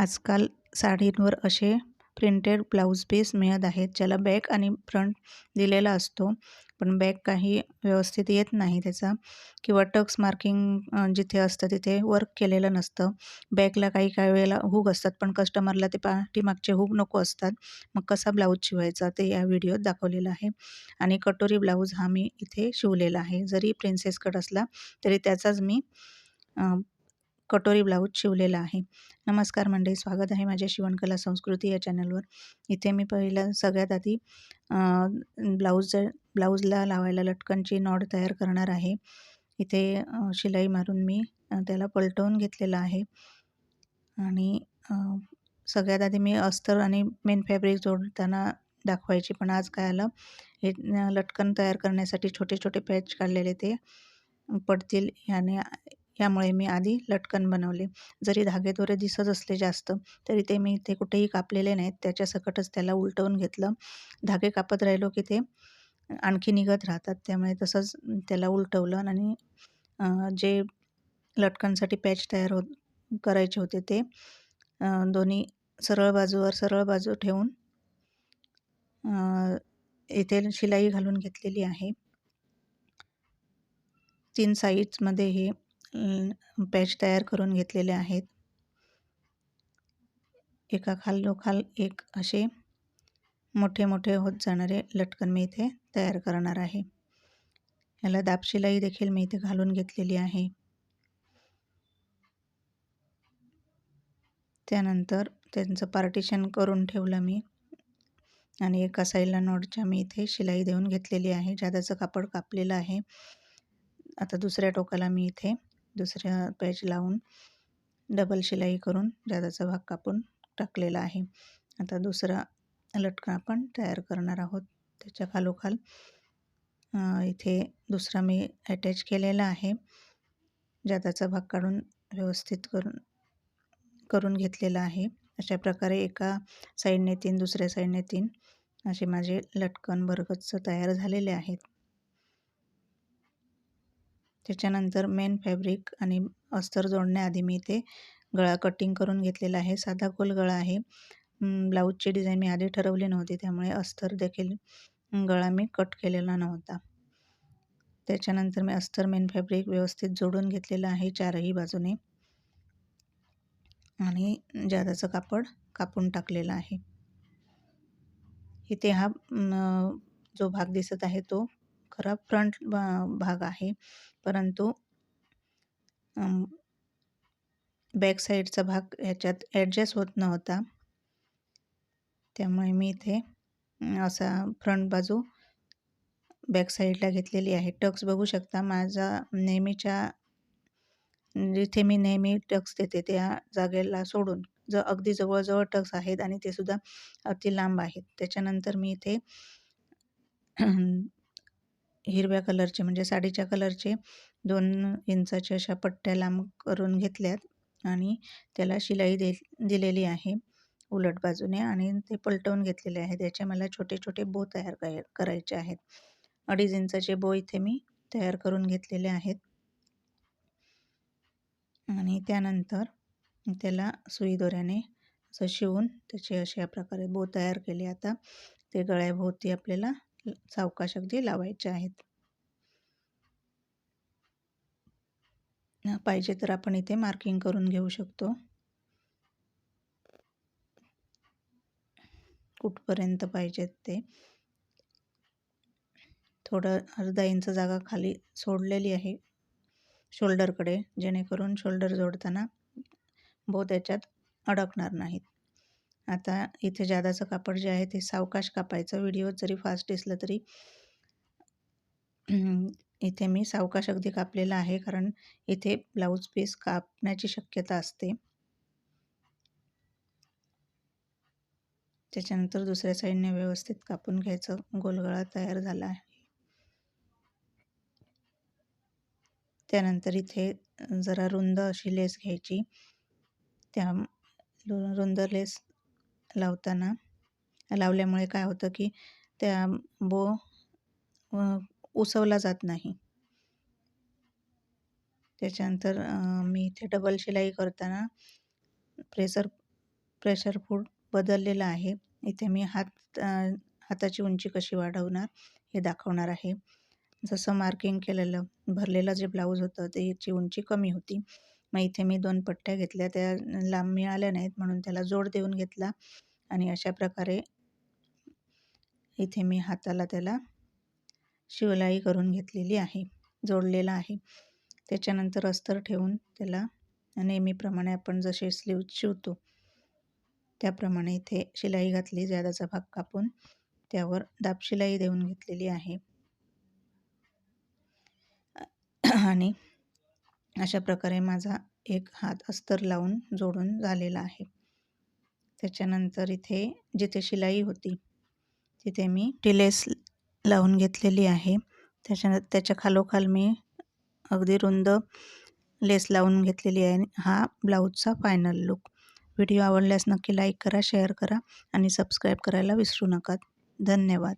आजकाल साडींवर असे printed blouse piece मिळत आहेत ज्याला बॅक आणि फ्रंट दिलेला असतो. पण बॅक काही व्यवस्थित येत नाही त्याचा किंवा टक्स मार्किंग जिथे असतं तिथे वर्क केलेलं नसतं. बॅकला काही काही वेळेला हुक असतात पण कस्टमरला ते पाठीमागचे हुक नको असतात. मग कसा ब्लाऊज शिवायचा? ते या व्हिडिओत दाखवलेलं आहे. आणि कटोरी ब्लाऊज हा मी इथे शिवलेला आहे. जरी प्रिन्सेस कट असला तरी त्याचाच मी कटोरी ब्लाऊज शिवलेला आहे. नमस्कार मंडळी स्वागत आहे माझ्या शिवणकला संस्कृती या चॅनलवर. इथे मी पहिला सगळ्यात आधी ब्लाऊज ब्लाऊजला लावायला लटकनची नॉड तयार करणार आहे. इथे शिलाई मारून मी त्याला पलटवून घेतलेलं आहे. आणि सगळ्यात आधी मी अस्तर आणि मेन फॅब्रिक जोडताना दाखवायची पण आज काय आलं? हे लटकन तयार करण्यासाठी छोटे छोटे पॅच काढलेले ते पडतील. ह्याने यामुळे मी आधी लटकन बनवले. जरी धागेदोरे दिसत असले जास्त तरी ते मी इथे कुठेही कापलेले नाहीत. त्याच्या सकटच त्याला उलटवून घेतलं. धागे कापत राहिलो की ते आणखी निघत राहतात. त्यामुळे तसंच त्याला उलटवलं आणि जे लटकनसाठी पॅच तयार होत करायचे होते ते दोन्ही सरळ बाजूवर सरळ बाजू ठेवून इथे शिलाई घालून घेतलेली आहे. तीन साईड्समध्ये हे पॅच तयार करून घेतलेले आहेत. एका खालोखाल एक असे मोठे मोठे होत जाणारे लटकन मी इथे तयार करणार आहे. याला दापशिलाई देखील मी इथे घालून घेतलेली आहे. त्यानंतर त्यांचं पार्टिशन करून ठेवलं मी आणि एका साईडला नॉटच्या मी इथे शिलाई देऊन घेतलेली आहे. ज्यादाचं कापड कापलेलं आहे. आता दुसऱ्या टोकाला मी इथे दुसऱ्या पॅच लावून डबल शिलाई करून जादाचा भाग कापून टाकलेला आहे. आता दुसरा लटकन आपण तयार करणार आहोत. त्याच्या खालोखाल इथे दुसरा मी अटॅच केलेला आहे. जादाचा भाग काढून व्यवस्थित करून करून घेतलेला आहे. अशा प्रकारे एका साईडने तीन दुसऱ्या साईडने तीन असे माझे लटकन बरगच तयार झालेले आहेत. त्याच्यानंतर मेन फॅब्रिक आणि अस्तर जोडण्याआधी मी ते गळा कटिंग करून घेतलेला आहे. साधा गोल गळा आहे. ब्लाऊजची डिझाईन मी आधी ठरवली नव्हती त्यामुळे अस्तर देखील गळा मी कट केलेला नव्हता. त्याच्यानंतर मी अस्तर मेन फॅब्रिक व्यवस्थित जोडून घेतलेलं आहे चारही बाजूने आणि जादाचं कापड कापून टाकलेलं आहे. इथे हा जो भाग दिसत आहे तो खरा फ्रंट भाग आहे. परंतु बॅक साईडचा भाग ह्याच्यात ॲडजस्ट होत नव्हता. त्यामुळे मी इथे असा फ्रंट बाजू बॅक साईडला घेतलेली आहे. टक्स बघू शकता माझा नेहमीच्या जिथे मी नेहमी टक्स देते त्या जागेला सोडून ज अगदी जवळजवळ टक्स आहेत आणि ते सुद्धा अति लांब आहेत. त्याच्यानंतर मी इथे हिरव्या कलरचे म्हणजे साडीच्या कलरचे दोन इंचाच्या अशा पट्ट्या लांब करून घेतल्यात आणि त्याला शिलाई दे दिलेली आहे उलट बाजूने आणि ते पलटवून घेतलेले आहे त्याचे मला छोटे छोटे बो तयार करायचे आहेत. अडीच इंचाचे बो इथे मी तयार करून घेतलेले आहेत. आणि त्यानंतर त्याला सुई दोऱ्याने असं शिवून त्याचे अशा प्रकारे बो तयार केले. आता ते गळ्याभोवती आपल्याला सावकाश अगदी लावायचे आहेत. पाहिजे तर आपण इथे मार्किंग करून घेऊ शकतो. कुठपर्यंत पाहिजेत ते? थोडं अर्धा इंच जागा खाली सोडलेली आहे. शोल्डरकडे जेणेकरून शोल्डर जोडताना बो त्याच्यात अडकणार नाहीत. आता इथे जादाचं कापड जे आहे ते सावकाश कापायचं. व्हिडिओ जरी फास्ट दिसलं तरी इथे मी सावकाश अगदी कापलेला आहे कारण इथे ब्लाऊज पीस कापण्याची शक्यता असते. त्याच्यानंतर दुसऱ्या साईडने व्यवस्थित कापून घ्यायचं. गोलगळा तयार झाला आहे. त्यानंतर इथे जरा रुंद अशी लेस घ्यायची. त्या रुंद लेस लावताना. लावल्यामुळे काय होतं की त्या बो उसवला जात नाही. त्याच्यानंतर मी इथे डबल शिलाई करताना प्रेशर प्रेशर फूड बदललेला आहे. इथे मी हात हाताची उंची कशी वाढवणार हे दाखवणार आहे. जसं मार्किंग केलेलं भरलेलं जे ब्लाऊज होतं त्याची उंची कमी होती. मग इथे मी दोन पट्ट्या घेतल्या त्या लांब मिळाल्या नाहीत म्हणून त्याला जोड देऊन घेतला आणि अशा प्रकारे इथे मी हाताला त्याला शिवलाई करून घेतलेली आहे जोडलेला आहे. त्याच्यानंतर अस्तर ठेवून त्याला नेहमीप्रमाणे आपण जसे स्लीव शिवतो त्याप्रमाणे इथे शिलाई घातली ज्यादाचा भाग कापून त्यावर दाब शिलाई देऊन घेतलेली आहे. आणि अशा प्रकारे माझा एक हात अस्तर लावून जोडून झालेला आहे. त्याच्यानंतर इथे जिथे शिलाई होती तिथे मी टिलेस लावून घेतलेली आहे. त्याच्या त्याच्या खालोखाल मी अगदी रुंद लेस लावून घेतलेली आहे. हा ब्लाऊजचा फायनल लुक. व्हिडिओ आवडल्यास नक्की लाईक करा शेअर करा आणि सबस्क्राईब करायला विसरू नका. धन्यवाद.